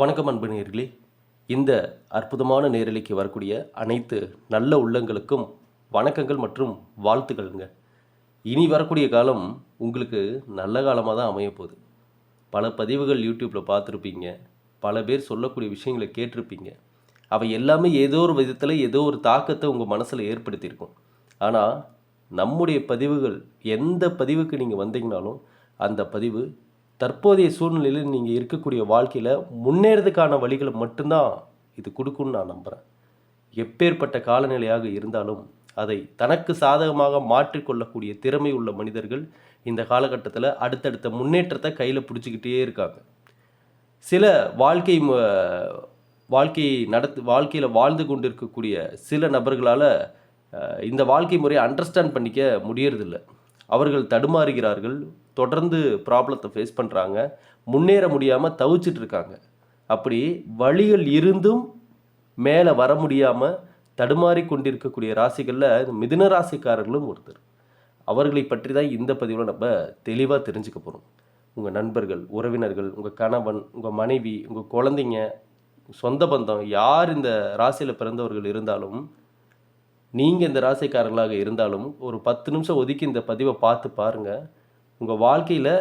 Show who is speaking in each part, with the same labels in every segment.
Speaker 1: வணக்கம் அன்பு நேர்களே இந்த அற்புதமான நேரலைக்கு வரக்கூடிய அனைத்து நல்ல உள்ளங்களுக்கும் வணக்கங்கள் மற்றும் வாழ்த்துக்கள்ங்க. இனி வரக்கூடிய காலம் உங்களுக்கு நல்ல காலமாக தான் அமைய போகுது. பல பதிவுகள் யூடியூப்பில் பார்த்துருப்பீங்க. பல பேர் சொல்லக்கூடிய விஷயங்களை கேட்டிருப்பீங்க. அவை எல்லாமே ஏதோ ஒரு விதத்தில் ஏதோ ஒரு தாக்கத்தை உங்கள் மனசில் ஏற்படுத்தியிருக்கும். ஆனால் நம்முடைய பதிவுகள் எந்த பதிவுக்கு நீங்கள் வந்தீங்கனாலும் அந்த பதிவு தற்போதைய சூழ்நிலையில் நீங்கள் இருக்கக்கூடிய வாழ்க்கையில் முன்னேறதுக்கான வழிகளை மட்டும்தான் இது கொடுக்கும்னு நான் நம்புகிறேன் எப்பேற்பட்ட காலநிலையாக இருந்தாலும் அதை தனக்கு சாதகமாக மாற்றிக்கொள்ளக்கூடிய திறமை உள்ள மனிதர்கள் இந்த காலகட்டத்தில் அடுத்தடுத்த முன்னேற்றத்தை கையில் பிடிச்சிக்கிட்டே இருக்காங்க. சில வாழ்க்கை ம- வாழ்க்கையை நடத்து வாழ்க்கையில் வாழ்ந்து கொண்டிருக்கக்கூடிய சில நபர்களால் இந்த வாழ்க்கை முறையை அண்டர்ஸ்டாண்ட் பண்ணிக்க முடியறதில்லை. அவர்கள் தடுமாறுகிறார்கள் தொடர்ந்து ப்ராப்ளத்தை ஃபேஸ் பண்ணுறாங்க முன்னேற முடியாமல் தவிச்சிட்டு இருக்காங்க. அப்படி வழிகள் இருந்தும் மேலே வர முடியாமல் தடுமாறி கொண்டிருக்கக்கூடிய ராசிகளில் மிதுன ராசிக்காரர்களும் ஒருத்தர். அவர்களை பற்றி தான் இந்த பதிவில் நம்ம தெளிவாக தெரிஞ்சுக்க போகிறோம் உங்கள் நண்பர்கள் உறவினர்கள் உங்கள் கணவன் உங்கள் மனைவி உங்கள் குழந்தைங்க சொந்த பந்தம் யார் இந்த ராசியில் பிறந்தவர்கள் இருந்தாலும் நீங்கள் இந்த ராசிக்காரர்களாக இருந்தாலும் ஒரு பத்து நிமிஷம் ஒதுக்கி இந்த பதிவை பார்த்து பாருங்கள் உங்கள் வாழ்க்கையில்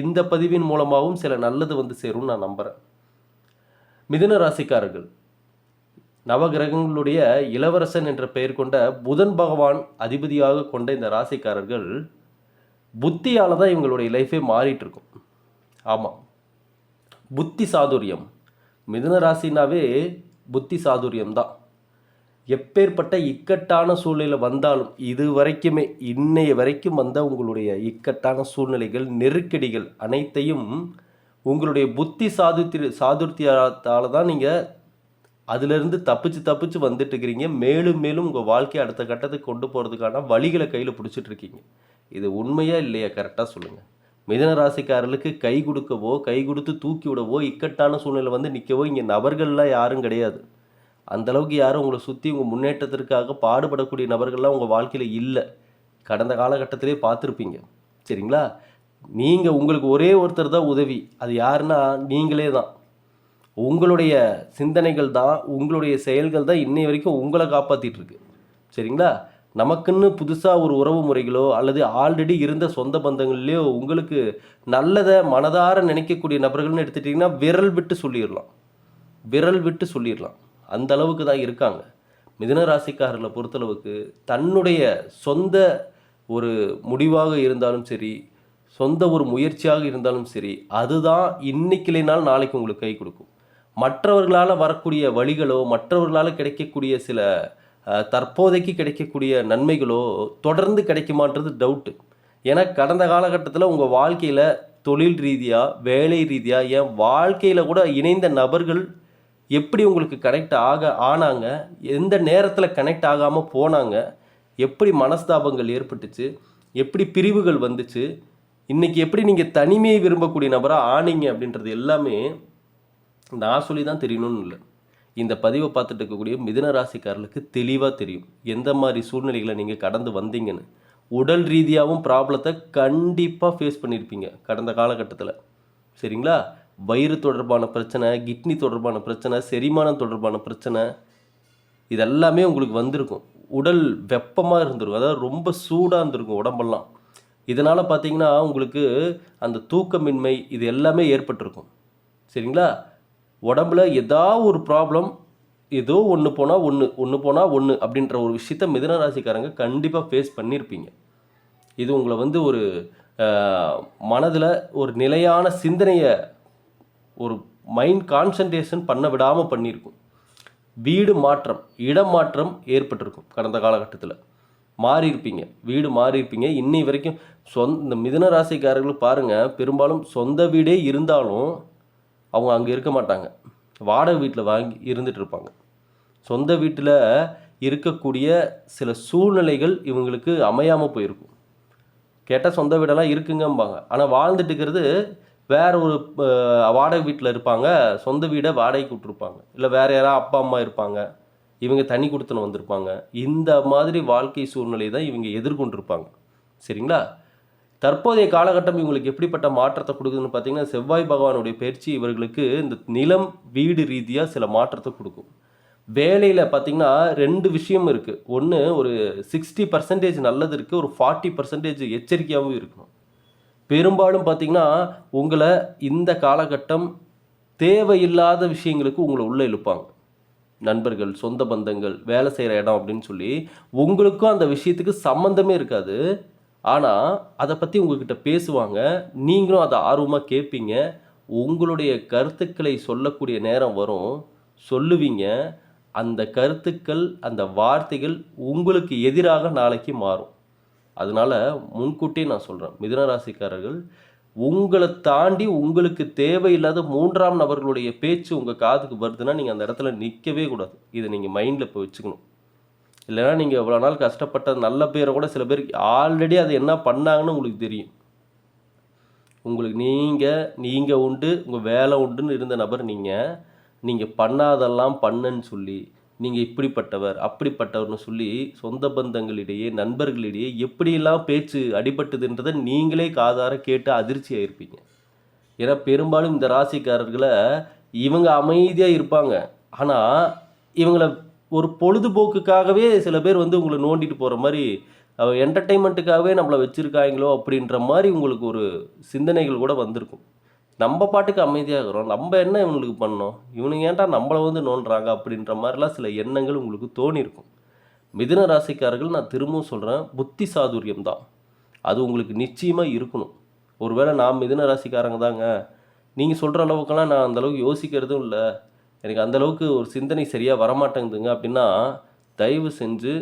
Speaker 1: இந்த பதிவின் மூலமாகவும் சில நல்லது வந்து சேரும்னு நான் நம்புகிறேன் மிதுன ராசிக்காரர்கள் நவகிரகங்களுடைய இளவரசன் என்ற பெயர் கொண்ட புதன் பகவான் அதிபதியாக கொண்ட இந்த ராசிக்காரர்கள் புத்தியால் தான் இவங்களுடைய லைஃபே மாறிட்டுருக்கும். ஆமாம் புத்தி சாதுரியம். மிதுன ராசினாவே புத்தி சாதுரியம் தான். எப்பேற்பட்ட இக்கட்டான சூழ்நிலை வந்தாலும் இது வரைக்குமே இன்னைய வரைக்கும் வந்த உங்களுடைய இக்கட்டான சூழ்நிலைகள் நெருக்கடிகள் அனைத்தையும் உங்களுடைய புத்தி சாதுத்தி சாதுர்த்தியத்தால் தான் நீங்கள் அதிலிருந்து தப்பிச்சு தப்பிச்சு வந்துட்டு இருக்கிறீங்க மேலும் மேலும் உங்கள் வாழ்க்கையை அடுத்த கட்டத்துக்கு கொண்டு போகிறதுக்கான வழிகளை கையில் பிடிச்சிட்டு இருக்கீங்க இது உண்மையா இல்லையா? கரெக்டாக சொல்லுங்கள் மிதன ராசிக்காரர்களுக்கு கை கொடுக்கவோ கை கொடுத்து தூக்கி விடவோ இக்கட்டான சூழ்நிலை வந்து நிற்கவோ இங்கே நபர்கள்லாம் யாரும் கிடையாது. அந்த அளவுக்கு யாரும் உங்களை சுற்றி உங்கள் முன்னேற்றத்திற்காக பாடுபடக்கூடிய நபர்கள்லாம் உங்கள் வாழ்க்கையில் இல்லை. கடந்த காலகட்டத்திலே பார்த்துருப்பீங்க. சரிங்களா? நீங்கள் உங்களுக்கு ஒரே ஒருத்தர் தான் உதவி. அது யாருன்னா நீங்களே தான். உங்களுடைய சிந்தனைகள் தான் உங்களுடைய செயல்கள் தான் இன்னை வரைக்கும் உங்களை காப்பாற்றிட்டு இருக்கு சரிங்களா? நமக்குன்னு புதுசாக ஒரு உறவு முறைகளோ அல்லது ஆல்ரெடி இருந்த சொந்த பந்தங்கள்லையோ உங்களுக்கு நல்லதை மனதார நினைக்கக்கூடிய நபர்கள்னு எடுத்துட்டிங்கன்னா விரல் விட்டு சொல்லிடலாம். விரல் விட்டு சொல்லிடலாம். அந்த அளவுக்கு தான் இருக்காங்க. மிதுன ராசிக்காரர்களை பொறுத்தளவுக்கு தன்னுடைய சொந்த ஒரு முடிவாக இருந்தாலும் சரி சொந்த ஒரு முயற்சியாக இருந்தாலும் சரி அதுதான் இன்னைக்கு இல்லைனாலும் நாளைக்கு உங்களுக்கு கை கொடுக்கும். மற்றவர்களால் வரக்கூடிய வழிகளோ மற்றவர்களால் கிடைக்கக்கூடிய சில தற்போதைக்கு கிடைக்கக்கூடிய நன்மைகளோ தொடர்ந்து கிடைக்குமான்றது டவுட்டு ஏன்னா கடந்த காலகட்டத்தில் உங்கள் வாழ்க்கையில் தொழில் ரீதியாக வேலை ரீதியாக என் வாழ்க்கையில் கூட இணைந்த நபர்கள் எப்படி உங்களுக்கு கனெக்ட் ஆக ஆனாங்க எந்த நேரத்தில் கனெக்ட் ஆகாமல் போனாங்க எப்படி மனஸ்தாபங்கள் ஏற்பட்டுச்சு எப்படி பிரிவுகள் வந்துச்சு இன்றைக்கி எப்படி நீங்கள் தனிமையை விரும்பக்கூடிய நபராக ஆனீங்க அப்படின்றது எல்லாமே நான் சொல்லி தான் தெரியணும்னு இல்லை. இந்த பதிவை பார்த்துட்டு இருக்கக்கூடிய மிதன ராசிக்காரர்களுக்கு தெளிவாக தெரியும். எந்த மாதிரி சூழ்நிலைகளை நீங்கள் கடந்து வந்தீங்கன்னு. உடல் ரீதியாகவும் ப்ராப்ளத்தை கண்டிப்பாக ஃபேஸ் பண்ணியிருப்பீங்க கடந்த காலகட்டத்தில். சரிங்களா? வயிறு தொடர்பான பிரச்சனை கிட்னி தொடர்பான பிரச்சனை செரிமானம் தொடர்பான பிரச்சனை இதெல்லாமே உங்களுக்கு வந்திருக்கும். உடல் வெப்பமாக இருந்திருக்கும். அதாவது ரொம்ப சூடாக இருந்திருக்கும் உடம்பெல்லாம். இதனால் பார்த்தீங்கன்னா உங்களுக்கு அந்த தூக்கமின்மை இது எல்லாமே ஏற்பட்டிருக்கும். சரிங்களா? உடம்புல ஏதாவது ஒரு ப்ராப்ளம் ஏதோ ஒன்று போனால் ஒன்று ஒன்று போனால் ஒன்று அப்படின்ற ஒரு விஷயத்த மிதுன ராசிக்காரங்க கண்டிப்பாக ஃபேஸ் பண்ணியிருப்பீங்க இது உங்களை வந்து ஒரு மனதில் ஒரு நிலையான சிந்தனையை ஒரு மைண்ட் கான்சன்ட்ரேஷன் பண்ண விடாமல் பண்ணியிருக்கும். வீடு மாற்றம் இடம் மாற்றம் ஏற்பட்டிருக்கும் கடந்த காலகட்டத்தில். மாறியிருப்பீங்க வீடு மாறியிருப்பீங்க. இன்னை வரைக்கும் சொந்த இந்த மிதன ராசிக்காரர்கள் பாருங்கள் பெரும்பாலும் சொந்த வீடே இருந்தாலும் அவங்க அங்கே இருக்க மாட்டாங்க. வாடகை வீட்டில் வாங்கி இருந்துட்டு இருப்பாங்க. சொந்த வீட்டில் இருக்கக்கூடிய சில சூழ்நிலைகள் இவங்களுக்கு அமையாமல் போயிருக்கும். கேட்டால் சொந்த வீடெல்லாம் இருக்குங்கம்பாங்க. ஆனால் வாழ்ந்துட்டு இருக்கிறது வேற ஒரு வாடகை வீட்டில் இருப்பாங்க. சொந்த வீடை வாடகைக்கு விட்டுருப்பாங்க. இல்லை வேற யாராவது அப்பா அம்மா இருப்பாங்க. இவங்க தனி கொடுத்துன்னு வந்திருப்பாங்க. இந்த மாதிரி வாழ்க்கை சூழ்நிலை தான் இவங்க எதிர்கொண்டிருப்பாங்க. சரிங்களா? தற்போதைய காலகட்டம் இவங்களுக்கு எப்படிப்பட்ட மாற்றத்தை கொடுக்குதுன்னு பார்த்தீங்கன்னா செவ்வாய் பகவானுடைய பயிற்சி இவர்களுக்கு இந்த நிலம் வீடு ரீதியாக சில மாற்றத்தை கொடுக்கும். வேலையில் பார்த்தீங்கன்னா ரெண்டு விஷயம் இருக்குது ஒன்று ஒரு சிக்ஸ்டி பர்சன்டேஜ் நல்லது இருக்குது ஒரு ஃபார்ட்டி பர்சன்டேஜ் எச்சரிக்கையாகவும் இருக்கணும். பெரும்பாலும் பார்த்தீங்கன்னா உங்களை இந்த காலகட்டம் தேவையில்லாத விஷயங்களுக்கு உங்களை உள்ளே இழுப்பாங்க. நண்பர்கள் சொந்த பந்தங்கள் வேலை செய்கிற இடம் அப்படின்னு சொல்லி உங்களுக்கும் அந்த விஷயத்துக்கு சம்மந்தமே இருக்காது. ஆனால் அதை பற்றி உங்ககிட்ட பேசுவாங்க. நீங்களும் அதை ஆர்வமாக கேட்பீங்க. உங்களுடைய கருத்துக்களை சொல்லக்கூடிய நேரம் வரும். சொல்லுவீங்க. அந்த கருத்துக்கள் அந்த வார்த்தைகள் உங்களுக்கு எதிராக நாளைக்கு மாறும். அதனால முன்கூட்டியே நான் சொல்கிறேன் மிதுனராசிக்காரர்கள் உங்களை தாண்டி உங்களுக்கு தேவையில்லாத மூன்றாம் நபர்களுடைய பேச்சு உங்கள் காதுக்கு வருதுன்னா நீங்கள் அந்த இடத்துல நிற்கவே கூடாது. இதை நீங்கள் மைண்டில் இப்போ வச்சுக்கணும். இல்லைன்னா நீங்கள் இவ்வளோ நாள் கஷ்டப்பட்ட நல்ல பேரை கூட சில பேருக்கு ஆல்ரெடி அது என்ன பண்ணாங்கன்னு உங்களுக்கு தெரியும். உங்களுக்கு நீங்கள் நீங்கள் உண்டு உங்கள் வேலை உண்டுன்னு இருந்த நபர் நீங்கள் நீங்கள் பண்ணாதெல்லாம் பண்ணுன்னு சொல்லி நீங்கள் இப்படிப்பட்டவர் அப்படிப்பட்டவர்னு சொல்லி சொந்த பந்தங்களிடையே நண்பர்களிடையே எப்படியெல்லாம் பேச்சு அடிபட்டுதுன்றதை நீங்களே காதார கேட்டு அதிர்ச்சி இருப்பீங்க ஏன்னா பெரும்பாலும் இந்த ராசிக்காரர்களை இவங்க அமைதியாக இருப்பாங்க. ஆனால் இவங்கள ஒரு பொழுதுபோக்குக்காகவே சில பேர் வந்து உங்களை நோண்டிட்டு போகிற மாதிரி என்டர்டெயின்மெண்ட்டுக்காகவே நம்மளை வச்சுருக்காங்களோ அப்படின்ற மாதிரி உங்களுக்கு ஒரு சிந்தனைகள் கூட வந்திருக்கும். நம்ம பாட்டுக்கு அமைதியாக இருக்கிறோம் நம்ம என்ன இவங்களுக்கு பண்ணோம்? இவனுங்க ஏன்டா நம்மளை வந்து நோண்டுறாங்க அப்படின்ற மாதிரிலாம் சில எண்ணங்கள் உங்களுக்கு தோணியிருக்கும். மிதுன ராசிக்காரர்கள் நான் திரும்பவும் சொல்கிறேன் புத்தி சாதுரியம் தான். அது உங்களுக்கு நிச்சயமாக இருக்கணும். ஒருவேளை நான் மிதுன ராசிக்காரங்க தாங்க. நீங்கள் சொல்கிற அளவுக்கெல்லாம் நான் அந்தளவுக்கு யோசிக்கிறதும் இல்லை. எனக்கு அந்தளவுக்கு ஒரு சிந்தனை சரியாக வரமாட்டேங்குதுங்க அப்படின்னா தயவு செஞ்சு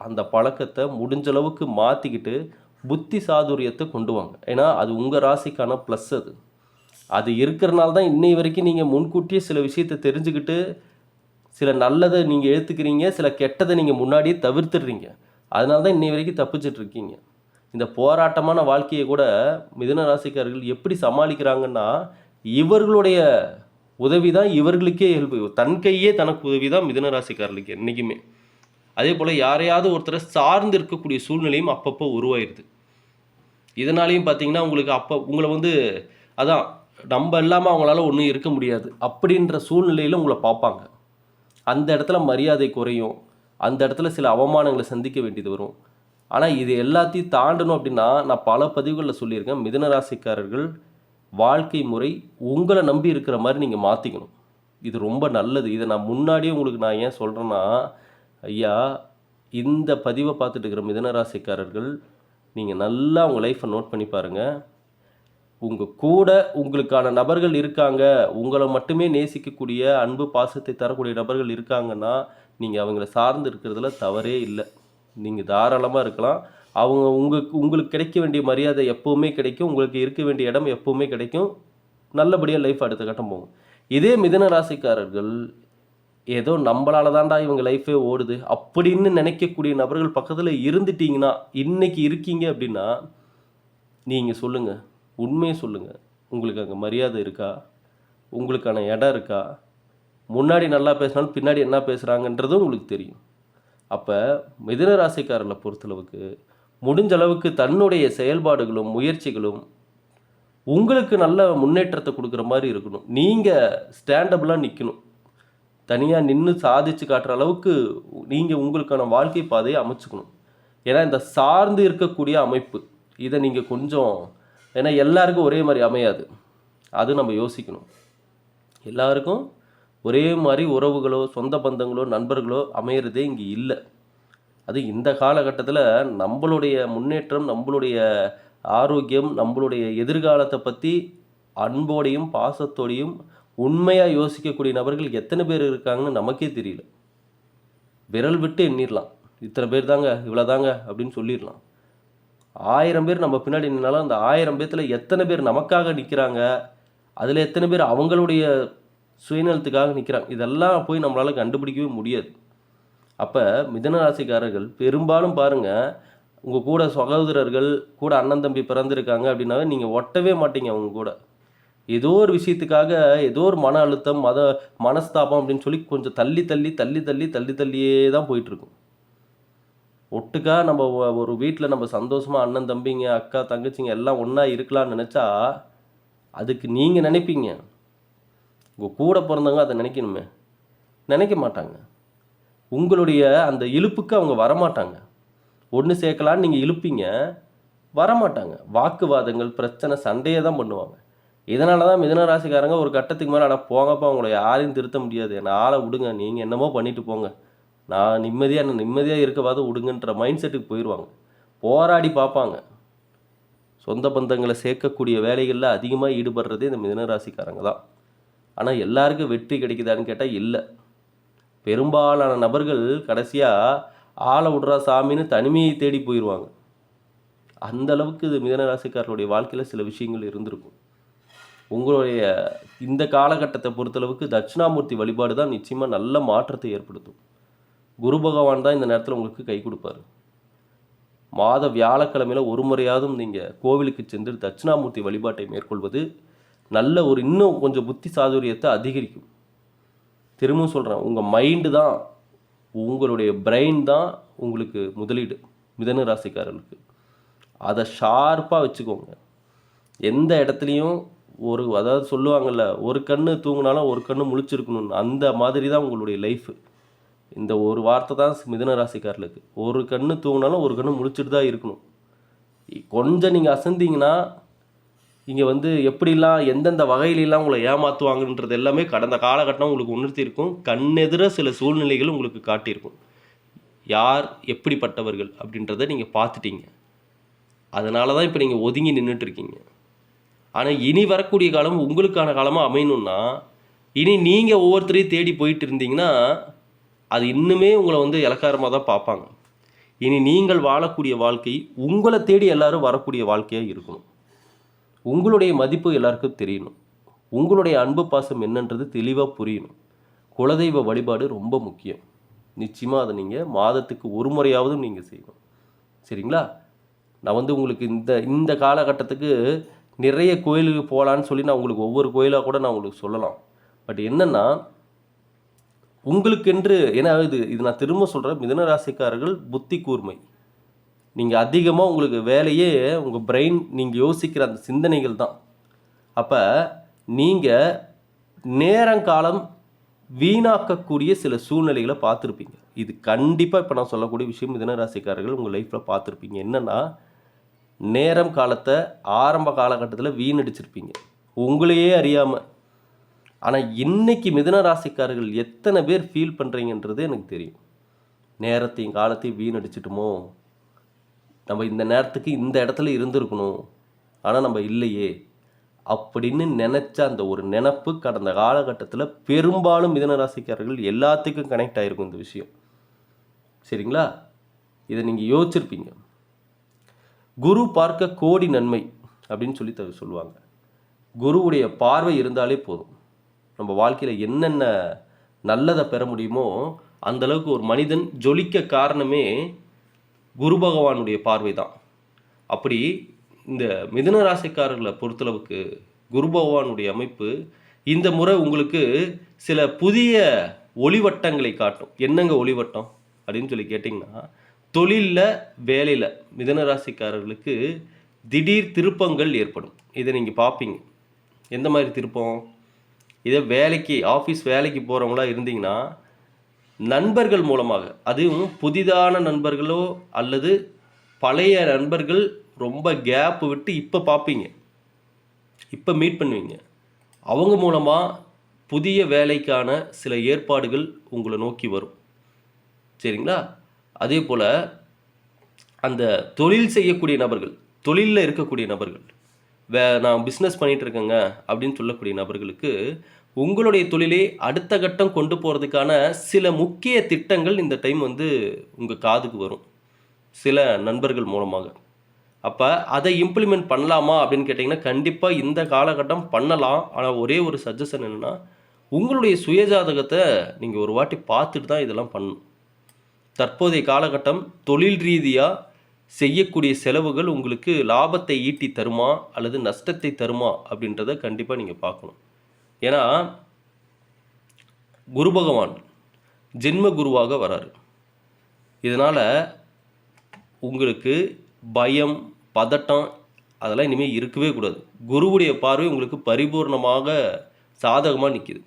Speaker 1: அந்த பழக்கத்தை முடிஞ்ச அளவுக்கு மாற்றிக்கிட்டு புத்தி சாதுரியத்தை கொண்டு வாங்க. ஏன்னா அது உங்கள் ராசிக்கான ப்ளஸ் அது. அது இருக்கிறனால தான் இன்னை வரைக்கும் நீங்கள் முன்கூட்டியே சில விஷயத்தை தெரிஞ்சுக்கிட்டு சில நல்லதை நீங்கள் எடுத்துக்கிறீங்க சில கெட்டதை நீங்கள் முன்னாடியே தவிர்த்துடுறீங்க. அதனால தான் இன்னை வரைக்கும் தப்பிச்சிட்டு இருக்கீங்க இந்த போராட்டமான வாழ்க்கையை கூட மிதுன ராசிக்காரர்கள் எப்படி சமாளிக்கிறாங்கன்னா இவர்களுடைய உதவி தான் இவர்களுக்கே ஹெல்ப் தன் கையே தனக்கு உதவி தான் மிதுன ராசிக்காரர்களுக்கு என்றைக்குமே அதே போல் யாரையாவது ஒருத்தரை சார்ந்து இருக்கக்கூடிய சூழ்நிலையும் அப்பப்போ உருவாயிருது. இதனாலையும் பார்த்தீங்கன்னா உங்களுக்கு அப்போ உங்களை வந்து அதான் நம்ம இல்லாமல் அவங்களால ஒன்றும் இருக்க முடியாது. அப்படின்ற சூழ்நிலையில் உங்களை பார்ப்பாங்க. அந்த இடத்துல மரியாதை குறையும். அந்த இடத்துல சில அவமானங்களை சந்திக்க வேண்டியது வரும். ஆனால் இது எல்லாத்தையும் தாண்டணும் அப்படின்னா நான் பல பதிவுகளில் சொல்லியிருக்கேன். மிதுன ராசிக்காரர்கள் வாழ்க்கை முறை உங்களை நம்பி இருக்கிற மாதிரி நீங்கள் மாற்றிக்கணும் இது ரொம்ப நல்லது. இதை நான் முன்னாடியே உங்களுக்கு நான் ஏன் சொல்கிறேன்னா ஐயா இந்த பதிவை பார்த்துட்டு இருக்கிற மிதுன ராசிக்காரர்கள் நீங்கள் நல்லா உங்கள் லைஃப்பை நோட் பண்ணி பாருங்கள் உங்கள் கூட உங்களுக்கான நபர்கள் இருக்காங்க உங்களை மட்டுமே நேசிக்கக்கூடிய அன்பு பாசத்தை தரக்கூடிய நபர்கள் இருக்காங்கன்னா நீங்கள் அவங்கள சார்ந்து இருக்கிறதுல தவறே இல்லை. நீங்கள் தாராளமாக இருக்கலாம். அவங்க உங்களுக்கு உங்களுக்கு கிடைக்க வேண்டிய மரியாதை எப்போவுமே கிடைக்கும். உங்களுக்கு இருக்க வேண்டிய இடம் எப்போவுமே கிடைக்கும். நல்லபடியாக லைஃப் அடுத்த கட்டம் போகும். இதே மிதன ராசிக்காரர்கள் ஏதோ நம்மளால தான்டா இவங்க லைஃபே ஓடுது. அப்படின்னு நினைக்கக்கூடிய நபர்கள் பக்கத்தில் இருந்துட்டீங்கன்னா இன்னைக்கு இருக்கீங்க அப்படின்னா நீங்கள் சொல்லுங்கள் உண்மையை சொல்லுங்கள் உங்களுக்கு அங்கே மரியாதை இருக்கா? உங்களுக்கான இடம் இருக்கா? முன்னாடி நல்லா பேசினாலும் பின்னாடி என்ன பேசுகிறாங்கன்றதும் உங்களுக்கு தெரியும். அப்போ மிதுன ராசிக்காரர்களை பொறுத்தளவுக்கு முடிஞ்ச அளவுக்கு தன்னுடைய செயல்பாடுகளும் முயற்சிகளும் உங்களுக்கு நல்ல முன்னேற்றத்தை கொடுக்குற மாதிரி இருக்கணும். நீங்கள் ஸ்டாண்டபிளாக நிற்கணும் தனியாக நின்று சாதிச்சு காட்டுற அளவுக்கு நீங்கள் உங்களுக்கான வாழ்க்கை பாதையை அமைச்சுக்கணும். ஏன்னா இந்த சார்ந்து இருக்கக்கூடிய அமைப்பு இதை நீங்கள் கொஞ்சம் ஏன்னா எல்லாருக்கும் ஒரே மாதிரி அமையாது. அது நம்ம யோசிக்கணும். எல்லாருக்கும் ஒரே மாதிரி உறவுகளோ சொந்த பந்தங்களோ நண்பர்களோ அமையிறதே இங்கே இல்லை. அது இந்த காலகட்டத்தில் நம்மளுடைய முன்னேற்றம் நம்மளுடைய ஆரோக்கியம் நம்மளுடைய எதிர்காலத்தை பற்றி அன்போடையும் பாசத்தோடையும் உண்மையாக யோசிக்கக்கூடிய நபர்கள் எத்தனை பேர் இருக்காங்கன்னு நமக்கே தெரியல. விரல் விட்டு எண்ணிடலாம் இத்தனை பேர் தாங்க இவ்வளோ தாங்க அப்படின்னு சொல்லிடலாம் ஆயிரம் பேர் நம்ம பின்னாடி நின்னாலும் அந்த ஆயிரம் பேர்த்தில் எத்தனை பேர் நமக்காக நிற்கிறாங்க அதில் எத்தனை பேர் அவங்களுடைய சுயநலத்துக்காக நிற்கிறாங்க இதெல்லாம் போய் நம்மளால் கண்டுபிடிக்கவே முடியாது. அப்போ மிதன ராசிக்காரர்கள் பெரும்பாலும் பாருங்கள் உங்கள் கூட சகோதரர்கள் கூட அண்ணன் தம்பி பிறந்திருக்காங்க அப்படின்னாவே நீங்கள் ஒட்டவே மாட்டீங்க அவங்க கூட. ஏதோ ஒரு விஷயத்துக்காக ஏதோ ஒரு மன அழுத்தம் மத மனஸ்தாபம் அப்படின்னு சொல்லி கொஞ்சம் தள்ளி தள்ளி தள்ளி தள்ளி தள்ளி தள்ளியே தான் போயிட்டுருக்கும் ஒட்டுக்கா நம்ம ஒரு வீட்டில் நம்ம சந்தோஷமாக அண்ணன் தம்பிங்க அக்கா தங்கச்சிங்க எல்லாம் ஒன்றா இருக்கலாம்னு நினச்சா அதுக்கு நீங்கள் நினைப்பீங்க. உங்கள் கூட பிறந்தவங்க அதை நினைக்கணுமே. நினைக்க மாட்டாங்க. உங்களுடைய அந்த இழுப்புக்கு அவங்க வரமாட்டாங்க. ஒன்று சேர்க்கலான்னு நீங்கள் இழுப்பீங்க வரமாட்டாங்க. வாக்குவாதங்கள் பிரச்சனை சண்டையை தான் பண்ணுவாங்க. இதனால தான் மிதன ராசிக்காரங்க ஒரு கட்டத்துக்கு மேலே ஆனால் போங்கப்பா உங்களை யாரையும் திருத்த முடியாது. என்னை ஆளை விடுங்க நீங்கள் என்னமோ பண்ணிட்டு போங்க. நான் நிம்மதியாக என்ன நிம்மதியாக இருக்கவாத விடுங்கன்ற மைண்ட் செட்டுக்கு போயிடுவாங்க போராடி பார்ப்பாங்க. சொந்த பந்தங்களை சேர்க்கக்கூடிய வேலைகளில் அதிகமாக ஈடுபடுறதே இந்த மிதனராசிக்காரங்க தான். ஆனால் எல்லாருக்கும் வெற்றி கிடைக்குதான்னு கேட்டால் இல்லை. பெரும்பாலான நபர்கள் கடைசியாக ஆளை விடுற சாமின்னு தனிமையை தேடி போயிடுவாங்க அந்த அளவுக்கு இது மிதனராசிக்காரருடைய வாழ்க்கையில் சில விஷயங்கள் இருந்திருக்கும். உங்களுடைய இந்த காலகட்டத்தை பொறுத்தளவுக்கு தட்சிணாமூர்த்தி வழிபாடு தான் நிச்சயமாக நல்ல மாற்றத்தை ஏற்படுத்தும். குரு பகவான் தான் இந்த நேரத்தில் உங்களுக்கு கை கொடுப்பாரு. மாத வியாழக்கிழமையில் ஒரு முறையாவதும் நீங்கள் கோவிலுக்கு சென்று தட்சிணாமூர்த்தி வழிபாட்டை மேற்கொள்வது நல்ல ஒரு இன்னும் கொஞ்சம் புத்தி சாதுரியத்தை அதிகரிக்கும். திரும்பவும் சொல்கிறேன் உங்கள் மைண்டு தான் உங்களுடைய பிரெயின் தான் உங்களுக்கு முதலீடு மிதன ராசிக்காரர்களுக்கு. அதை ஷார்ப்பாக வச்சுக்கோங்க. எந்த இடத்துலையும் ஒரு அதாவது சொல்லுவாங்கள்ல ஒரு கண்ணு தூங்கினாலும் ஒரு கண்ணு முழிச்சிருக்கணும்னு அந்த மாதிரி தான் உங்களுடைய லைஃபு இந்த ஒரு வார்த்தை தான் மிதன ராசிக்காரர்களுக்கு. ஒரு கண்ணு தூங்கினாலும் ஒரு கண்ணு முடிச்சுட்டு தான் இருக்கணும். கொஞ்சம் நீங்கள் அசந்திங்கன்னா இங்கே வந்து எப்படிலாம் எந்தெந்த வகையிலெல்லாம் உங்களை ஏமாற்றுவாங்கன்றது எல்லாமே கடந்த காலகட்டம் உங்களுக்கு உணர்த்தியிருக்கும். கண்ணெதிர சில சூழ்நிலைகள் உங்களுக்கு காட்டியிருக்கும். யார் எப்படிப்பட்டவர்கள் அப்படின்றத நீங்கள் பார்த்துட்டீங்க. அதனால தான் இப்போ நீங்கள் ஒதுங்கி நின்றுட்டு இருக்கீங்க ஆனால் இனி வரக்கூடிய காலம் உங்களுக்கான காலமாக அமையணுன்னா இனி நீங்கள் ஒவ்வொருத்தரையும் தேடி போயிட்டு இருந்தீங்கன்னா அது இன்னுமே உங்களை வந்து இலக்காரமாக தான் பார்ப்பாங்க. இனி நீங்கள் வாழக்கூடிய வாழ்க்கை உங்களை தேடி எல்லாரும் வரக்கூடிய வாழ்க்கையாக இருக்கணும். உங்களுடைய மதிப்பு எல்லாருக்கும் தெரியணும். உங்களுடைய அன்பு பாசம் என்னன்றது தெளிவாக புரியணும். குலதெய்வ வழிபாடு ரொம்ப முக்கியம். நிச்சயமாக அதை நீங்கள் மாதத்துக்கு ஒரு முறையாவது நீங்கள் செய்யணும். சரிங்களா? நான் வந்து உங்களுக்கு இந்த இந்த காலகட்டத்துக்கு நிறைய கோயிலுக்கு போகலான்னு சொல்லி நான் உங்களுக்கு ஒவ்வொரு கோயிலாக கூட நான் உங்களுக்கு சொல்லலாம். பட் என்னென்னா உங்களுக்கென்று ஏன்னா இது இது நான் திரும்ப சொல்கிறேன் மிதன ராசிக்காரர்கள் புத்தி கூர்மை. நீங்கள் அதிகமாக உங்களுக்கு வேலையே உங்கள் பிரெயின் நீங்கள் யோசிக்கிற அந்த சிந்தனைகள் தான். அப்போ நீங்கள் நேரங்காலம் வீணாக்கக்கூடிய சில சூழ்நிலைகளை பார்த்துருப்பீங்க. இது கண்டிப்பாக இப்போ நான் சொல்லக்கூடிய விஷயம் மிதன ராசிக்காரர்கள் உங்கள் லைஃப்பில் பார்த்துருப்பீங்க. என்னென்னா நேரம் காலத்தை ஆரம்ப காலகட்டத்தில் வீணடிச்சிருப்பீங்க. உங்களையே அறியாமல் ஆனால் இன்னைக்கு மிதுன ராசிக்காரர்கள் எத்தனை பேர் ஃபீல் பண்ணுறீங்கன்றது எனக்கு தெரியும். நேரத்தையும் காலத்தையும் வீணடிச்சிட்டுமோ? நம்ம இந்த நேரத்துக்கு இந்த இடத்துல இருந்திருக்கணும். ஆனால் நம்ம இல்லையே. அப்படின்னு நினச்ச அந்த ஒரு நினப்பு கடந்த காலகட்டத்தில் பெரும்பாலும் மிதன ராசிக்காரர்கள் எல்லாத்துக்கும் கனெக்ட் ஆகிருக்கும் இந்த விஷயம். சரிங்களா? இதை நீங்கள் யோசிச்சிருப்பீங்க. குரு பார்க்க கோடி நன்மை அப்படின்னு சொல்லி த- சொல்லுவாங்க. குருவுடைய பார்வை இருந்தாலே போதும். நம்ம வாழ்க்கையில் என்னென்ன நல்லதை பெற முடியுமோ அந்த அளவுக்கு ஒரு மனிதன் ஜொலிக்க காரணமே குரு பகவானுடைய பார்வை தான் அப்படி இந்த மிதுன ராசிக்காரர்களை பொறுத்தளவுக்கு குரு பகவானுடைய அமைப்பு இந்த முறை உங்களுக்கு சில புதிய ஒளிவட்டங்களை காட்டும். என்னங்க ஒளிவட்டம்? அப்படின்னு சொல்லி கேட்டிங்கன்னா தொழிலில் வேலையில் மிதன ராசிக்காரர்களுக்கு திடீர் திருப்பங்கள் ஏற்படும். இதை நீங்கள் பார்ப்பீங்க. எந்த மாதிரி திருப்பம்? இதே வேலைக்கு ஆஃபீஸ் வேலைக்கு போகிறவங்களா இருந்தீங்கன்னா நண்பர்கள் மூலமாக அதுவும் புதிதான நண்பர்களோ அல்லது பழைய நண்பர்கள் ரொம்ப கேப் விட்டு இப்போ பார்ப்பீங்க இப்போ மீட் பண்ணுவீங்க. அவங்க மூலமாக புதிய வேலைக்கான சில ஏற்பாடுகள் உங்களை நோக்கி வரும். சரிங்களா? அதே போல் அந்த தொழில் செய்யக்கூடிய நபர்கள் தொழிலில் இருக்கக்கூடிய நபர்கள் வே நான் பிஸ்னஸ் பண்ணிகிட்டு இருக்கேங்க அப்படின்னு சொல்லக்கூடிய நபர்களுக்கு உங்களுடைய தொழிலை அடுத்த கட்டம் கொண்டு போகிறதுக்கான சில முக்கிய திட்டங்கள் இந்த டைம் வந்து உங்கள் காதுக்கு வரும். சில நண்பர்கள் மூலமாக. அப்போ அதை இம்ப்ளிமெண்ட் பண்ணலாமா அப்படின்னு கேட்டிங்கன்னா கண்டிப்பாக இந்த காலகட்டம் பண்ணலாம். ஆனால் ஒரே ஒரு சஜஷன் என்னென்னா உங்களுடைய சுயஜாதகத்தை நீங்கள் ஒரு வாட்டி பார்த்துட்டு தான் இதெல்லாம் பண்ணணும். தற்போதைய காலகட்டம் தொழில் ரீதியாக செய்யக்கூடிய செலவுகள் உங்களுக்கு லாபத்தை ஈட்டி தருமா அல்லது நஷ்டத்தை தருமா அப்படின்றத கண்டிப்பாக நீங்கள் பார்க்கணும். ஏன்னா குரு பகவான் ஜென்ம குருவாக வராரு. இதனால் உங்களுக்கு பயம் பதட்டம் அதெல்லாம் இனிமேல் இருக்கவே கூடாது. குருவுடைய பார்வை உங்களுக்கு பரிபூர்ணமாக சாதகமாக நிற்கிது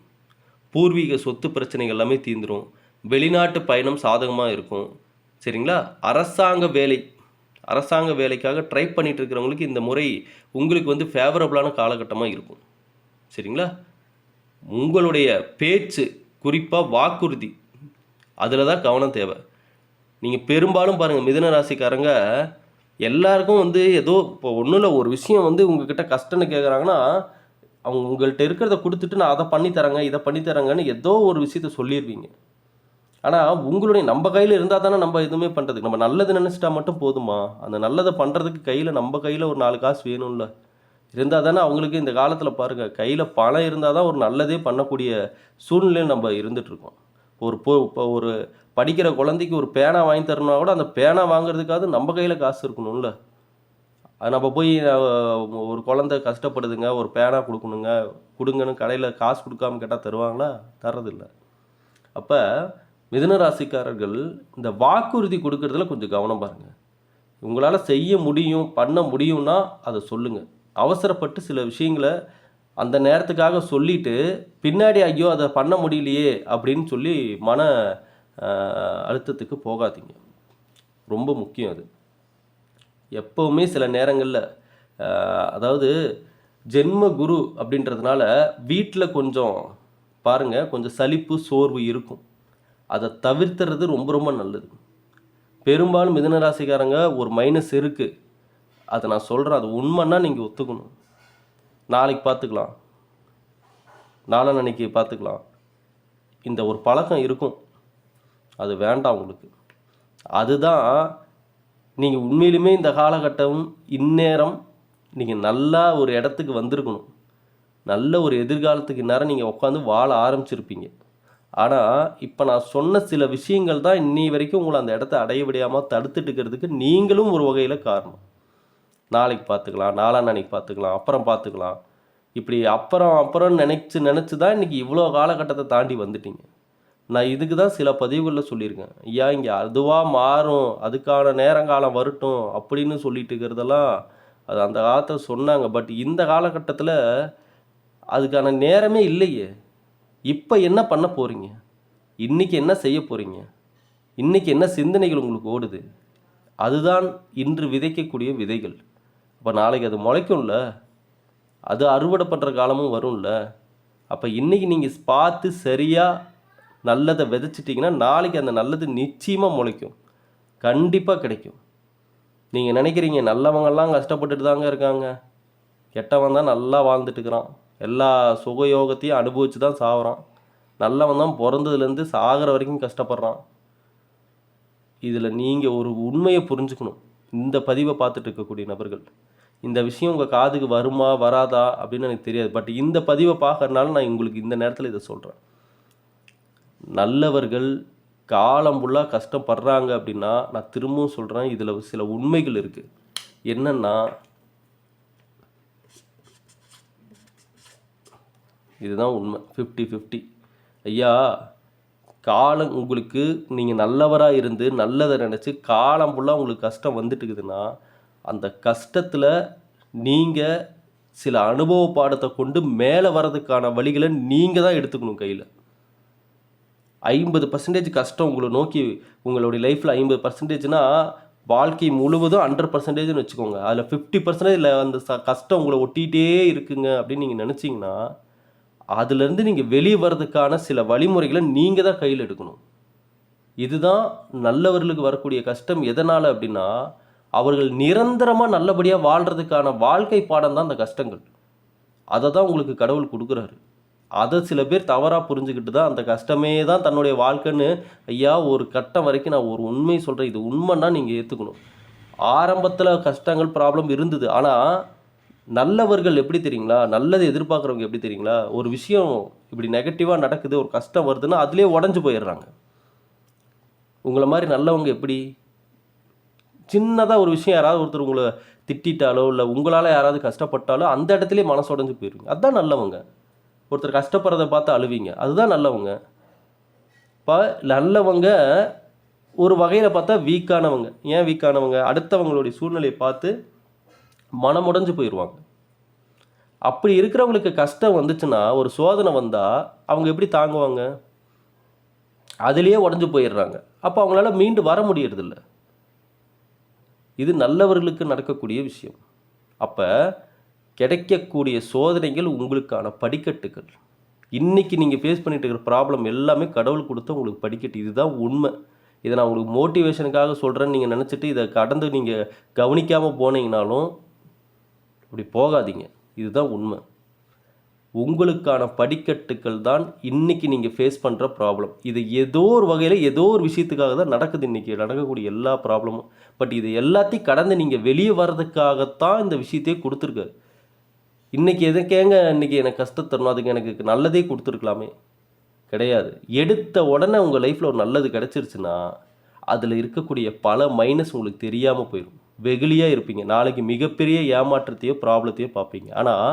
Speaker 1: பூர்வீக சொத்து பிரச்சனைகள் எல்லாமே தீர்ந்துடும் வெளிநாட்டு பயணம் சாதகமாக இருக்கும். சரிங்களா? அரசாங்க வேலை அரசாங்க வேலைக்காக ட்ரை பண்ணிகிட்டு இருக்கிறவங்களுக்கு இந்த முறை உங்களுக்கு வந்து ஃபேவரபுளான காலகட்டமாக இருக்கும். சரிங்களா? உங்களுடைய பேச்சு குறிப்பாக வாக்குறுதி அதில் தான் கவனம் தேவை. நீங்கள் பெரும்பாலும் பாருங்கள் மிதன ராசிக்காரங்க எல்லாருக்கும் வந்து ஏதோ இப்போ ஒன்றும் இல்லை ஒரு விஷயம் வந்து உங்ககிட்ட கஷ்டம்னு கேட்குறாங்கன்னா அவங்க உங்கள்கிட்ட இருக்கிறத கொடுத்துட்டு நான் அதை பண்ணித்தரேங்க இதை பண்ணித்தரேங்கன்னு ஏதோ ஒரு விஷயத்த சொல்லிடுவீங்க ஆனால் உங்களுடைய நம்ம கையில் இருந்தால் தானே நம்ம எதுவுமே பண்ணுறதுக்கு நம்ம நல்லது நினச்சிட்டா மட்டும் போதுமா? அந்த நல்லதை பண்ணுறதுக்கு கையில் நம்ம கையில் ஒரு நாலு காசு வேணும்ல. இருந்தால் தானே அவங்களுக்கு இந்த காலத்தில் பாருங்கள் கையில் பணம் இருந்தால் தான் ஒரு நல்லதே பண்ணக்கூடிய சூழ்நிலையில் நம்ம இருந்துகிட்ருக்கோம் ஒரு போ இப்போ ஒரு படிக்கிற குழந்தைக்கு ஒரு பேனா வாங்கி தரணும்னா கூட அந்த பேனா வாங்குறதுக்காவது நம்ம கையில் காசு இருக்கணும்ல. அது நம்ம போய் ஒரு குழந்தை கஷ்டப்படுதுங்க ஒரு பேனா கொடுக்கணுங்க கொடுங்கன்னு கடையில் காசு கொடுக்காம கேட்டால் தருவாங்களா? தர்றதில்லை. அப்போ மிதுன ராசிக்காரர்கள் இந்த வாக்குறுதி கொடுக்கறதுல கொஞ்சம் கவனம் பாருங்கள் உங்களால் செய்ய முடியும் பண்ண முடியும்னா அதை சொல்லுங்கள் அவசரப்பட்டு சில விஷயங்களை அந்த நேரத்துக்காக சொல்லிட்டு பின்னாடி ஐயோ அதை பண்ண முடியலையே அப்படின்னு சொல்லி மன அழுத்தத்துக்கு போகாதீங்க. ரொம்ப முக்கியம் அது. எப்போவுமே சில நேரங்களில் அதாவது ஜென்ம குரு அப்படின்றதுனால வீட்டில் கொஞ்சம் பாருங்கள் கொஞ்சம் சலிப்பு சோர்வு இருக்கும். அதை தவிர்த்துறது ரொம்ப ரொம்ப நல்லது. பெரும்பாலும் மிதனராசிக்காரங்க ஒரு மைனஸ் இருக்குது அதை நான் சொல்கிறேன் அது உண்மைன்னா நீங்கள் ஒத்துக்கணும். நாளைக்கு பார்த்துக்கலாம். நாளன்னைக்கு பார்த்துக்கலாம். இந்த ஒரு பழக்கம் இருக்கும். அது வேண்டாம் உங்களுக்கு. அதுதான் நீங்கள் உண்மையிலுமே இந்த காலகட்டம் இந்நேரம் நீங்கள் நல்லா ஒரு இடத்துக்கு வந்திருக்கணும். நல்ல ஒரு எதிர்காலத்துக்கு நேரம் நீங்கள் உட்காந்து வாழ ஆரம்பிச்சிருப்பீங்க. ஆனால் இப்போ நான் சொன்ன சில விஷயங்கள் தான் இன்னி வரைக்கும் உங்களை அந்த இடத்த அடைய விடாமல் தடுத்துட்டு இருக்கிறதுக்கு நீங்களும் ஒரு வகையில் காரணம். நாளைக்கு பார்த்துக்கலாம் நாளான்னைக்கு பார்த்துக்கலாம் அப்புறம் பார்த்துக்கலாம். இப்படி அப்புறம் அப்புறம் நினச்சி நினச்சி தான் இன்றைக்கி இவ்வளோ காலகட்டத்தை தாண்டி வந்துட்டீங்க. நான் இதுக்கு தான் சில பதிவுகளில் சொல்லியிருக்கேன். ஐயா இங்கே அதுவாக மாறும் அதுக்கான நேரங்காலம் வரட்டும் அப்படின்னு சொல்லிட்டு இருக்கிறதெல்லாம் அது அந்த காலத்தில் சொன்னாங்க. பட் இந்த காலகட்டத்தில் அதுக்கான நேரமே இல்லையே. இப்போ என்ன பண்ண போகிறீங்க இன்றைக்கி என்ன செய்ய போகிறீங்க இன்றைக்கி என்ன சிந்தனைகள் உங்களுக்கு ஓடுது? அதுதான் இன்று விதைக்கக்கூடிய விதைகள். அப்போ நாளைக்கு அது முளைக்கும்ல? அது அறுவடை பண்ணுற காலமும் வரும்ல? அப்போ இன்றைக்கி நீங்கள் பார்த்து சரியாக நல்லதை விதைச்சிட்டிங்கன்னா நாளைக்கு அந்த நல்லது நிச்சயமாக முளைக்கும். கண்டிப்பாக கிடைக்கும். நீங்கள் நினைக்கிறீங்க நல்லவங்கெல்லாம் கஷ்டப்பட்டுட்டு தாங்க இருக்காங்க. கெட்டவன் தான் நல்லா வாழ்ந்துட்டுக்கிறான் எல்லா சுகயோகத்தையும் அனுபவித்து தான் சாகுறான் நல்லவன் தான் பிறந்ததுலேருந்து சாகிற வரைக்கும் கஷ்டப்படுறான். இதில் நீங்கள் ஒரு உண்மையை புரிஞ்சுக்கணும். இந்த பதிவை பார்த்துட்டு இருக்கக்கூடிய நபர்கள் இந்த விஷயம் உங்கள் காதுக்கு வருமா வராதா அப்படின்னு எனக்கு தெரியாது. பட் இந்த பதிவை பார்க்கறனால நான் உங்களுக்கு இந்த நேரத்தில் இதை சொல்கிறேன் நல்லவர்கள் காலம் ஃபுல்லாக கஷ்டப்படுறாங்க அப்படின்னா நான் திரும்பவும் சொல்கிறேன் இதில் சில உண்மைகள் இருக்குது என்னென்னா இதுதான் உண்மை. ஃபிஃப்டி ஃபிஃப்டி ஐயா காலம் உங்களுக்கு நீங்கள் நல்லவராக இருந்து நல்லதை நினச்சி காலம் ஃபுல்லாக உங்களுக்கு கஷ்டம் வந்துட்டுக்குதுன்னா அந்த கஷ்டத்தில் நீங்கள் சில அனுபவ பாடத்தை கொண்டு மேலே வர்றதுக்கான வழிகளை நீங்கள் தான் எடுத்துக்கணும் கையில். ஐம்பது பர்சன்டேஜ் கஷ்டம் உங்களை நோக்கி உங்களுடைய லைஃப்பில் ஐம்பது பர்சன்டேஜ்னால் வாழ்க்கை முழுவதும் ஹண்ட்ரட் பர்சன்டேஜ்னு வச்சுக்கோங்க. அதில் ஃபிஃப்டி பர்சன்டேஜ் அந்த ச கஷ்டம் உங்களை ஒட்டிகிட்டே இருக்குங்க அப்படின்னு நீங்கள் நினச்சிங்கன்னா அதுலேருந்து நீங்கள் வெளியே வர்றதுக்கான சில வழிமுறைகளை நீங்கள் தான் கையில் எடுக்கணும். இதுதான் நல்லவர்களுக்கு வரக்கூடிய கஷ்டம். எதனால் அப்படின்னா அவர்கள் நிரந்தரமாக நல்லபடியாக வாழ்கிறதுக்கான வாழ்க்கை பாடம் தான் அந்த கஷ்டங்கள். அதை தான் உங்களுக்கு கடவுள் கொடுக்குறாரு. அதை சில பேர் தவறாக புரிஞ்சுக்கிட்டு தான் அந்த கஷ்டமே தான் தன்னுடைய வாழ்க்கைன்னு ஐயா ஒரு கட்டம் வரைக்கும் நான் ஒரு உண்மை சொல்கிறேன் இது உண்மைன்னா நீங்கள் ஏற்றுக்கணும் ஆரம்பத்தில் கஷ்டங்கள் ப்ராப்ளம் இருந்தது. ஆனால் நல்லவர்கள் எப்படி தெரியுங்களா? நல்லது எதிர்பார்க்குறவங்க எப்படி தெரியுங்களா? ஒரு விஷயம் இப்படி நெகட்டிவாக நடக்குது ஒரு கஷ்டம் வருதுன்னா அதுலேயே உடஞ்சு போயிடுறாங்க. உங்களை மாதிரி நல்லவங்க எப்படி? சின்னதாக ஒரு விஷயம் யாராவது ஒருத்தர் உங்களை திட்டிட்டாலோ இல்லை உங்களால் யாராவது கஷ்டப்பட்டாலோ அந்த இடத்துலயே மனசு உடஞ்சு போயிடுவீங்க அதுதான் நல்லவங்க. ஒருத்தர் கஷ்டப்படுறத பார்த்து அழுவீங்க. அதுதான் நல்லவங்க. இப்போ நல்லவங்க ஒரு வகையில் பார்த்தா வீக்கானவங்க ஏன் வீக்கானவங்க அடுத்தவங்களுடைய சூழ்நிலையை பார்த்து மனமுடைஞ்சு போயிடுவாங்க அப்படி இருக்கிறவங்களுக்கு கஷ்டம் வந்துச்சுன்னா ஒரு சோதனை வந்தால் அவங்க எப்படி தாங்குவாங்க? அதுலேயே உடஞ்சு போயிடுறாங்க. அப்போ அவங்களால மீண்டு வர முடியறதில்ல. இது நல்லவர்களுக்கு நடக்கக்கூடிய விஷயம். அப்போ கிடைக்கக்கூடிய சோதனைகள் உங்களுக்கான படிக்கட்டுகள். இன்றைக்கி நீங்கள் ஃபேஸ் பண்ணிட்டு இருக்கிற ப்ராப்ளம் எல்லாமே கடவுள் கொடுத்த உங்களுக்கு படிக்கட்டு. இதுதான் உண்மை. இதை நான் உங்களுக்கு மோட்டிவேஷனுக்காக சொல்கிறேன்னு நீங்கள் நினச்சிட்டு இதை கடந்து நீங்கள் கவனிக்காமல் போனீங்கனாலும் இப்படி போகாதீங்க. இதுதான் உண்மை. உங்களுக்கான படிக்கட்டுகள் தான் இன்றைக்கி நீங்கள் ஃபேஸ் பண்ணுற ப்ராப்ளம் இது ஏதோ ஒரு வகையில் ஏதோ ஒரு விஷயத்துக்காக தான் நடக்குது இன்றைக்கி நடக்கக்கூடிய எல்லா ப்ராப்ளமும் பட் இது எல்லாத்தையும் கடந்து நீங்கள் வெளியே வர்றதுக்காகத்தான் இந்த விஷயத்தையே கொடுத்துருக்காரு இன்றைக்கி எதுக்கேங்க இன்னைக்கு எனக்கு கஷ்டம் தரணும். அதுக்கு எனக்கு நல்லதே கொடுத்துருக்கலாமே. கிடையாது. எடுத்த உடனே உங்கள் லைஃப்பில் ஒரு நல்லது கிடச்சிருச்சுன்னா அதில் இருக்கக்கூடிய பல மைனஸ் உங்களுக்கு தெரியாமல் போயிடும் வெகுளியாக இருப்பீங்க. நாளைக்கு மிகப்பெரிய ஏமாற்றத்தையோ ப்ராப்ளத்தையோ பார்ப்பீங்க. ஆனால்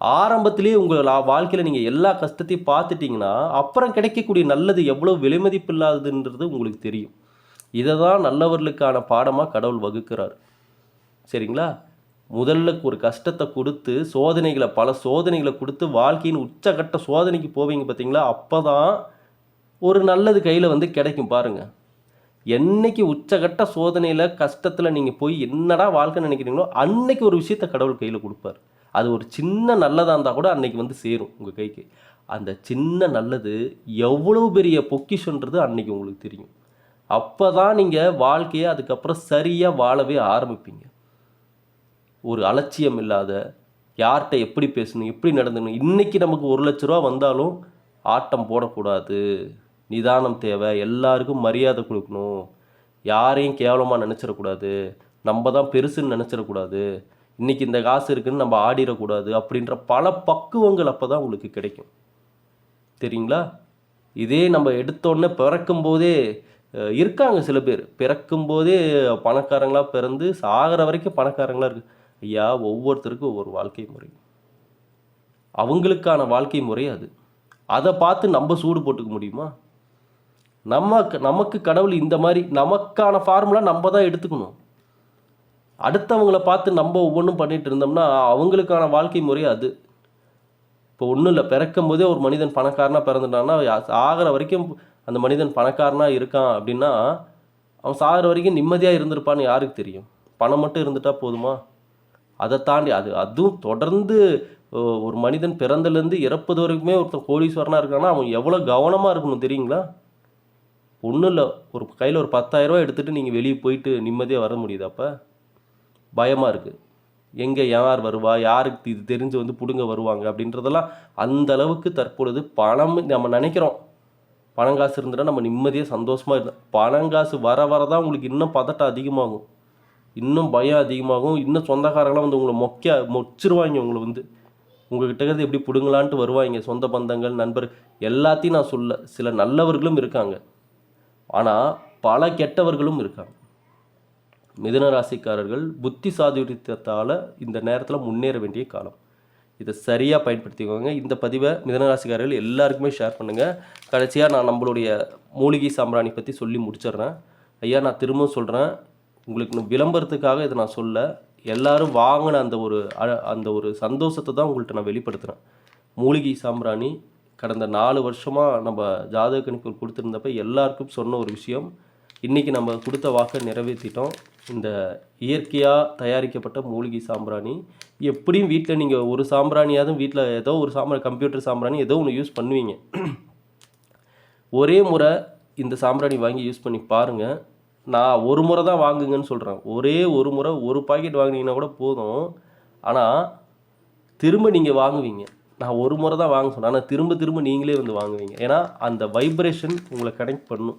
Speaker 1: ஆரம்பத்திலேயே உங்கள் வாழ்க்கையில் நீங்கள் எல்லா கஷ்டத்தையும் பார்த்துட்டிங்கன்னா அப்புறம் கிடைக்கக்கூடிய நல்லது எவ்வளோ விலைமதிப்பு இல்லாததுன்றது உங்களுக்கு தெரியும். இதை தான் நல்லவர்களுக்கான பாடமாக கடவுள் வகுக்கிறார். சரிங்களா? முதல்ல ஒரு கஷ்டத்தை கொடுத்து சோதனைகளை பல சோதனைகளை கொடுத்து வாழ்க்கையின் உச்சகட்ட சோதனைக்கு போவீங்க பார்த்தீங்களா அப்போ தான் ஒரு நல்லது கையில் வந்து கிடைக்கும் பாருங்கள் என்னைக்கு உச்சகட்ட சோதனையில் கஷ்டத்தில் நீங்கள் போய் என்னடா வாழ்க்கை நினைக்கிறீங்களோ அன்னைக்கு ஒரு விஷயத்த கடவுள் கையில் கொடுப்பார். அது ஒரு சின்ன நல்லதாக இருந்தால் கூட அன்னைக்கு வந்து சேரும் உங்கள் கைக்கு. அந்த சின்ன நல்லது எவ்வளோ பெரிய பொக்கிஷன்றது அன்னைக்கு உங்களுக்கு தெரியும். அப்போ தான் நீங்கள் வாழ்க்கையை அதுக்கப்புறம் சரியாக வாழவே ஆரம்பிப்பீங்க. ஒரு அலட்சியம் இல்லாத யார்கிட்ட எப்படி பேசணும் எப்படி நடந்துக்கணும் இன்றைக்கி நமக்கு ஒரு லட்ச ரூபா வந்தாலும் ஆட்டம் போடக்கூடாது. நிதானம் தேவை எல்லாருக்கும் மரியாதை கொடுக்கணும். யாரையும் கேவலமாக நினச்சிடக்கூடாது. நம்ம தான் பெருசுன்னு நினச்சிடக்கூடாது. இன்னைக்கு இந்த காசு இருக்குன்னு நம்ம ஆடிடக்கூடாது அப்படின்ற பல பக்குவங்கள் அப்போ தான் உங்களுக்கு கிடைக்கும். தெரியுங்களா? இதே நம்ம எடுத்தோடனே பிறக்கும் போதே இருக்காங்க சில பேர். பிறக்கும் போதே பணக்காரங்களாக பிறந்து சாகிற வரைக்கும் பணக்காரங்களாக இருக்கு. ஐயா ஒவ்வொருத்தருக்கும் ஒவ்வொரு வாழ்க்கை முறை. அவங்களுக்கான வாழ்க்கை முறை அது. அதை பார்த்து நம்ம சூடு போட்டுக்க முடியுமா? நம்ம நமக்கு கடவுள் இந்த மாதிரி நமக்கான ஃபார்முலா நம்ம தான் எடுத்துக்கணும். அடுத்தவங்கள பார்த்து நம்ம ஒவ்வொன்றும் பண்ணிட்டு இருந்தோம்னா அவங்களுக்கான வாழ்க்கை முறை அது. இப்போ ஒன்றும் இல்லை பிறக்கும் போதே ஒரு மனிதன் பணக்காரனாக பிறந்துட்டான்னா ஆகிற வரைக்கும் அந்த மனிதன் பணக்காரனாக இருக்கான் அப்படின்னா அவன் சாகிற வரைக்கும் நிம்மதியாக இருந்திருப்பான்னு யாருக்கு தெரியும்? பணம் மட்டும் இருந்துட்டா போதுமா? அதை தாண்டி அது அதுவும் தொடர்ந்து ஒரு மனிதன் பிறந்தலேருந்து இறப்பது வரைக்குமே ஒருத்தன் கோடீஸ்வரனாக இருக்கான்னா அவன் எவ்வளோ கவனமாக இருக்கணும் தெரியுங்களா? ஒன்றும் இல்லை. ஒரு கையில் ஒரு 10000 எடுத்துகிட்டு நீங்கள் வெளியே போயிட்டு நிம்மதியாக வர முடியுது அப்போ? பயமாக இருக்குது எங்கே யார் வருவா? யாருக்கு இது தெரிஞ்சு வந்து பிடுங்க வருவாங்க? அப்படின்றதெல்லாம் அந்த அளவுக்கு தற்பொழுது பணம் நம்ம நினைக்கிறோம். பணம் காசு இருந்துட்டா நம்ம நிம்மதியாக சந்தோஷமாக இருந்தோம் பணம் காசு வர வர தான் உங்களுக்கு இன்னும் பதட்டம் அதிகமாகும். இன்னும் பயம் அதிகமாகும். இன்னும் சொந்தக்காரங்களாம் வந்து உங்களை மொக்க மொச்சிருவாங்க உங்களை வந்து. உங்கள்கிட்ட இருந்து எப்படி பிடுங்கலான்ட்டு வருவாங்க. சொந்த பந்தங்கள் நண்பர் எல்லாத்தையும் நான் சொல்ல சில நல்லவர்களும் இருக்காங்க. ஆனால் பல கெட்டவர்களும் இருக்காங்க. மிதுன ராசிக்காரர்கள் புத்தி சாதுரியத்தால் இந்த நேரத்தில் முன்னேற வேண்டிய காலம். இதை சரியாக பயன்படுத்திக்கோங்க. இந்த பதிவை மிதனராசிக்காரர்கள் எல்லாருக்குமே ஷேர் பண்ணுங்கள் கடைசியாக நான் நம்மளுடைய மூலிகை சாம்பிராணி பற்றி சொல்லி முடிச்சிடுறேன். ஐயா நான் திரும்பவும் சொல்கிறேன் உங்களுக்கு இன்னும் விளம்பரத்துக்காக இதை நான் சொல்ல. எல்லோரும் வாங்கின அந்த ஒரு அந்த ஒரு சந்தோஷத்தை தான் உங்கள்கிட்ட நான் வெளிப்படுத்துகிறேன் மூலிகை சாம்பிராணி கடந்த நாலு வருஷமாக நம்ம ஜாதக கணிப்புகள் கொடுத்துருந்தப்ப எல்லாருக்கும் சொன்ன ஒரு விஷயம். இன்றைக்கி நம்ம கொடுத்த வாக்கை நிறைவேற்றிட்டோம் இந்த இயற்கையாக தயாரிக்கப்பட்ட மூலிகை சாம்பிராணி. எப்படியும் வீட்டில் நீங்கள் ஒரு சாம்பிராணியாவது வீட்டில் ஏதோ ஒரு சாம்பிராணி கம்ப்யூட்டர் சாம்பிராணி ஏதோ ஒன்று யூஸ் பண்ணுவீங்க. ஒரே முறை இந்த சாம்பிராணி வாங்கி யூஸ் பண்ணி பாருங்கள் நான் ஒரு முறை தான் வாங்குங்கன்னு சொல்கிறேன் ஒரே ஒரு முறை ஒரு பாக்கெட் வாங்குனீங்கன்னா கூட போதும். ஆனால் திரும்ப நீங்கள் வாங்குவீங்க. நான் ஒரு முறை தான் வாங்க சொன்னேன். ஆனால் திரும்ப திரும்ப நீங்களே வந்து வாங்குவீங்க. ஏன்னா அந்த வைப்ரேஷன் உங்களை கனெக்ட் பண்ணும்.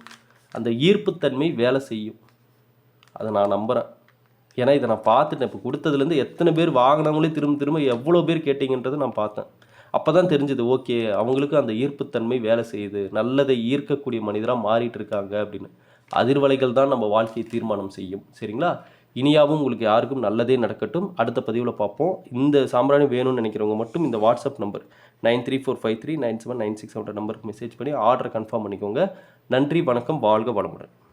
Speaker 1: அந்த ஈர்ப்புத்தன்மை வேலை செய்யும். அதை நான் நம்புகிறேன் ஏன்னா இதை நான் பார்த்துட்டேன். இப்போ கொடுத்ததுலேருந்து எத்தனை பேர் வாங்கினவங்களே திரும்ப திரும்ப எவ்வளோ பேர் கேட்டீங்கன்றதை நான் பார்த்தேன். அப்போ தான் தெரிஞ்சது ஓகே அவங்களுக்கும் அந்த ஈர்ப்புத்தன்மை வேலை செய்யுது. நல்லதை ஈர்க்கக்கூடிய மனிதராக மாறிட்டு இருக்காங்க அப்படின்னு. அதிர்வலைகள் தான் நம்ம வாழ்க்கையை தீர்மானம் செய்யும். சரிங்களா? இனியாவும் உங்களுக்கு யாருக்கும் நல்லதே நடக்கட்டும். அடுத்த பதிவில் பார்ப்போம். இந்த சாம்பிராணி வேணும்னு நினைக்கிறவங்க மட்டும் இந்த WhatsApp number nine three four five three nine seven nine six நம்பருக்கு மெசேஜ் பண்ணி ஆர்டர் கன்ஃபார்ம் பண்ணிக்கோங்க. நன்றி வணக்கம் வாழ்க வளமுடன்.